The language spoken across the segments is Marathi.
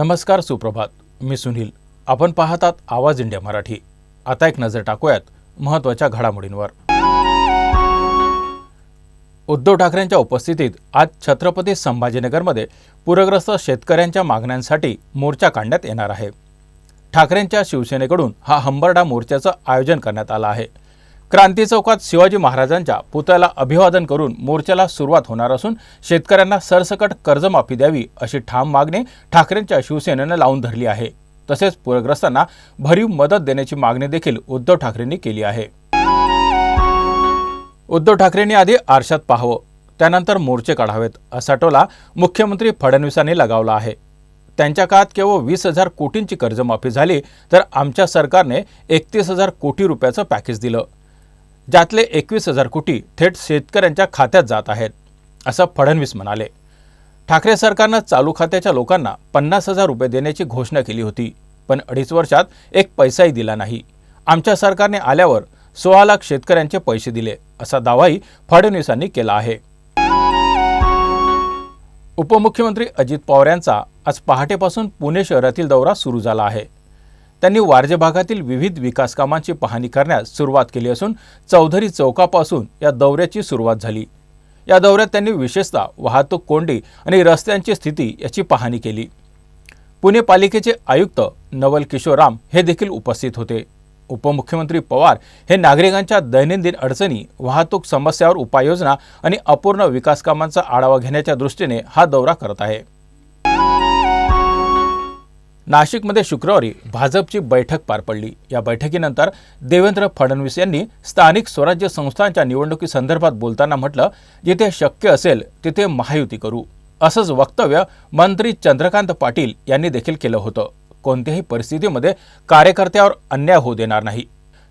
नमस्कार सुप्रभात मी सुनील. आपण पाहतात आवाज इंडिया मराठी. आता एक नजर टाकूयात महत्त्वाच्या घडामोडींवर. उद्धव ठाकरेंच्या उपस्थितीत आज छत्रपती संभाजीनगरमध्ये पूरग्रस्त शेतकऱ्यांच्या मागण्यांसाठी मोर्चा काढण्यात येणार आहे. ठाकरेंच्या शिवसेनेकडून हा हंबरडा मोर्चाचं आयोजन करण्यात आलं आहे. क्रांती चौकात शिवाजी महाराजांच्या पुतळ्याला अभिवादन करून मोर्चाला सुरुवात होणार असून शेतकऱ्यांना सरसकट कर्जमाफी द्यावी अशी ठाम मागणी ठाकरेंच्या शिवसेनेनं लावून धरली आहे. तसेच पूरग्रस्तांना भरीव मदत देण्याची मागणी देखील उद्धव ठाकरेंनी केली आहे. उद्धव ठाकरेंनी आधी आरशात पाहावं त्यानंतर मोर्चे काढावेत असा टोला मुख्यमंत्री फडणवीसांनी लगावला आहे. त्यांच्या काळात केवळ वीस हजार कोटींची कर्जमाफी झाली तर आमच्या सरकारने एकतीस हजार कोटी रुपयाचं पॅकेज दिलं. ज्यातले एकवीस हजार कोटी थेट शेतकऱ्यांच्या खात्यात जात आहेत असं फडणवीस म्हणाले. ठाकरे सरकारनं चालू खात्याच्या लोकांना पन्नास हजार रुपये देण्याची घोषणा केली होती पण अडीच वर्षात एक पैसाही दिला नाही. आमच्या सरकारने आल्यावर सोळा लाख शेतकऱ्यांचे पैसे दिले असा दावाही फडणवीसांनी केला आहे. उपमुख्यमंत्री अजित पवार यांचा आज पहाटेपासून पुणे शहरातील दौरा सुरू झाला आहे. त्यांनी वारजे भागातील विविध विकास कामांची पाहणी करण्यास सुरुवात केली असून चौधरी चौकापासून या दौऱ्याची सुरुवात झाली. या दौऱ्यात त्यांनी विशेषतः वाहतूक कोंडी आणि रस्त्यांची स्थिती याची पाहणी केली. पुणे पालिकेचे आयुक्त नवल किशोर राम हे देखील उपस्थित होते. उपमुख्यमंत्री पवार हे नागरिकांच्या दैनंदिन अडचणी वाहतूक समस्यावर उपाययोजना आणि अपूर्ण विकास कामांचा आढावा घेण्याच्या दृष्टीने हा दौरा करत आहे. नाशिकमध्ये शुक्रवारी भाजपची बैठक पार पडली. या बैठकीनंतर देवेंद्र फडणवीस यांनी स्थानिक स्वराज्य संस्थांच्या निवडणुकीसंदर्भात बोलताना म्हटलं जिथे शक्य असेल तिथे महायुती करू. असंच वक्तव्य मंत्री चंद्रकांत पाटील यांनी देखील केलं होतं. कोणत्याही परिस्थितीमध्ये कार्यकर्त्यावर अन्याय होऊ देणार नाही.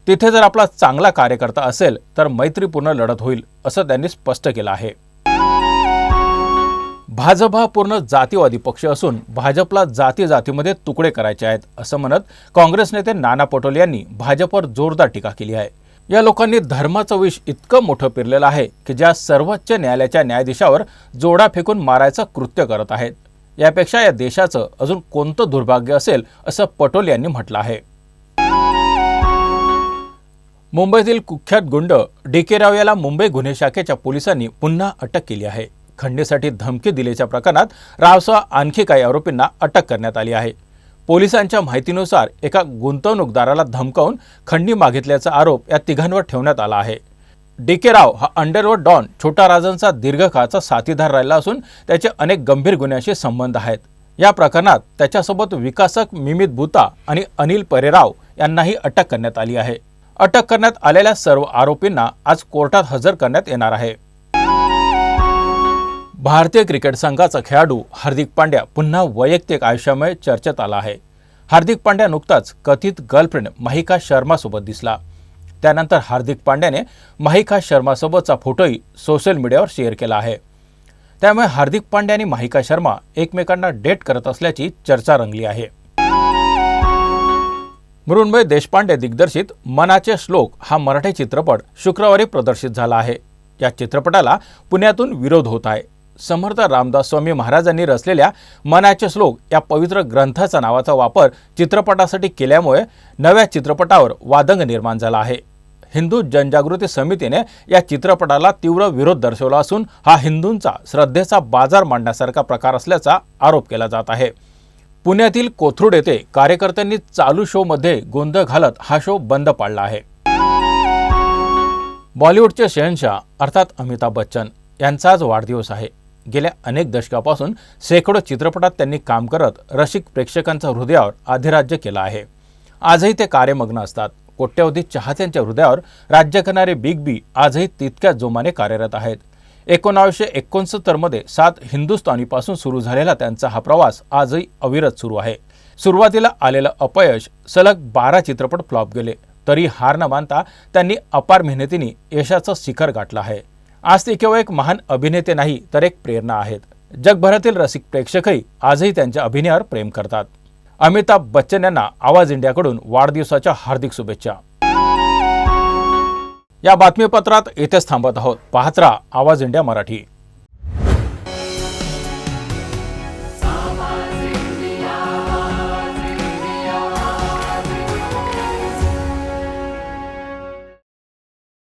तिथे जर आपला चांगला कार्यकर्ता असेल तर मैत्रीपूर्ण लढत होईल असं त्यांनी स्पष्ट केलं आहे. भाजप हा पूर्ण जातीवादी पक्ष असून भाजपला जाती जातीमध्ये तुकडे करायचे आहेत असं म्हणत काँग्रेस नेते नाना पटोले यांनी भाजपवर जोरदार टीका केली आहे. या लोकांनी धर्माचं विष इतकं मोठं पेरलेलं आहे की ज्या सर्वोच्च न्यायालयाच्या न्यायाधीशावर जोडा फेकून मारायचं कृत्य करत आहेत. यापेक्षा या देशाचं अजून कोणतं दुर्भाग्य असेल असं पटोले यांनी म्हटलं आहे. मुंबईतील कुख्यात गुंड डी के राव याला मुंबई गुन्हे शाखेच्या पोलिसांनी पुन्हा अटक केली आहे. खंडीसाठी धमकी दिल्याच्या प्रकरणात रावसह आणखी काही आरोपींना अटक करण्यात आली आहे. पोलिसांच्या माहितीनुसार एका गुंतवणूकदाराला धमकावून खंडी मागितल्याचा आरोप या तिघांवर ठेवण्यात आला आहे. डी के राव हा अंडरवर्ड डॉन छोटा राजांचा दीर्घकाळचा साथीदार राहिला असून त्याचे अनेक गंभीर गुन्ह्याशी संबंध आहेत. या प्रकरणात त्याच्यासोबत विकासक मिमित बुता आणि अनिल परेराव यांनाही अटक करण्यात आली आहे. अटक करण्यात आलेल्या सर्व आरोपींना आज कोर्टात हजर करण्यात येणार आहे. भारतीय क्रिकेट संघाचा खेळाडू हार्दिक पांड्या पुन्हा वैयक्तिक आयुष्यामुळे चर्चेत आला आहे. हार्दिक पांड्या नुकताच कथित गर्लफ्रेंड महिका शर्मासोबत दिसला. त्यानंतर हार्दिक पांड्याने महिका शर्मासोबतचा फोटोही सोशल मीडियावर शेअर केला आहे. त्यामुळे हार्दिक पांड्या आणि महिका शर्मा एकमेकांना डेट करत असल्याची चर्चा रंगली आहे. मृण्मय देशपांडे दिग्दर्शित मनाचे श्लोक हा मराठी चित्रपट शुक्रवारी प्रदर्शित झाला आहे. या चित्रपटाला पुण्यातून विरोध होत आहे. समर्थ रामदास स्वामी महाराजांनी रचलेल्या मनाचे श्लोक या पवित्र ग्रंथाचा नावाचा वापर चित्रपटासाठी केल्यामुळे नव्या चित्रपटावर वादंग निर्माण झाला आहे. हिंदू जनजागृती समितीने या चित्रपटाला तीव्र विरोध दर्शवला असून हा हिंदूंचा श्रद्धेचा बाजार मांडण्यासारखा प्रकार असल्याचा आरोप केला जात आहे. पुण्यातील कोथरूड येथे कार्यकर्त्यांनी चालू शोमध्ये गोंधळ घालत हा शो बंद पाडला आहे. बॉलिवूडचे शहनशाह अर्थात अमिताभ बच्चन यांचा आज वाढदिवस आहे. गेल्या अनेक दशकापासून शेकडो चित्रपटात त्यांनी काम करत रसिक प्रेक्षकांच्या हृदयावर अधिराज्य केलं आहे. आजही ते कार्यमग्न असतात. कोट्यवधी चाहत्यांच्या हृदयावर राज्य करणारे बिग बी आजही तितक्याच जोमाने कार्यरत आहेत. एकोणावीसशे एकोणसत्तरमध्ये सात हिंदुस्थानीपासून सुरू झालेला त्यांचा हा प्रवास आजही अविरत सुरू आहे. सुरुवातीला आलेलं अपयश सलग बारा चित्रपट फ्लॉप गेले. तरी हार न मानता त्यांनी अपार मेहनतीने यशाचं शिखर गाठलं आहे. आज ते केवळ एक महान अभिनेते नाही तर एक प्रेरणा आहेत. जगभरातील रसिक प्रेक्षकही आजही त्यांच्या अभिनयावर प्रेम करतात. अमिताभ बच्चन यांना आवाज इंडियाकडून वाढदिवसाच्या हार्दिक शुभेच्छा. या बातमीपत्रात येथेच थांबत आहोत. पाहत्रा आवाज इंडिया मराठी.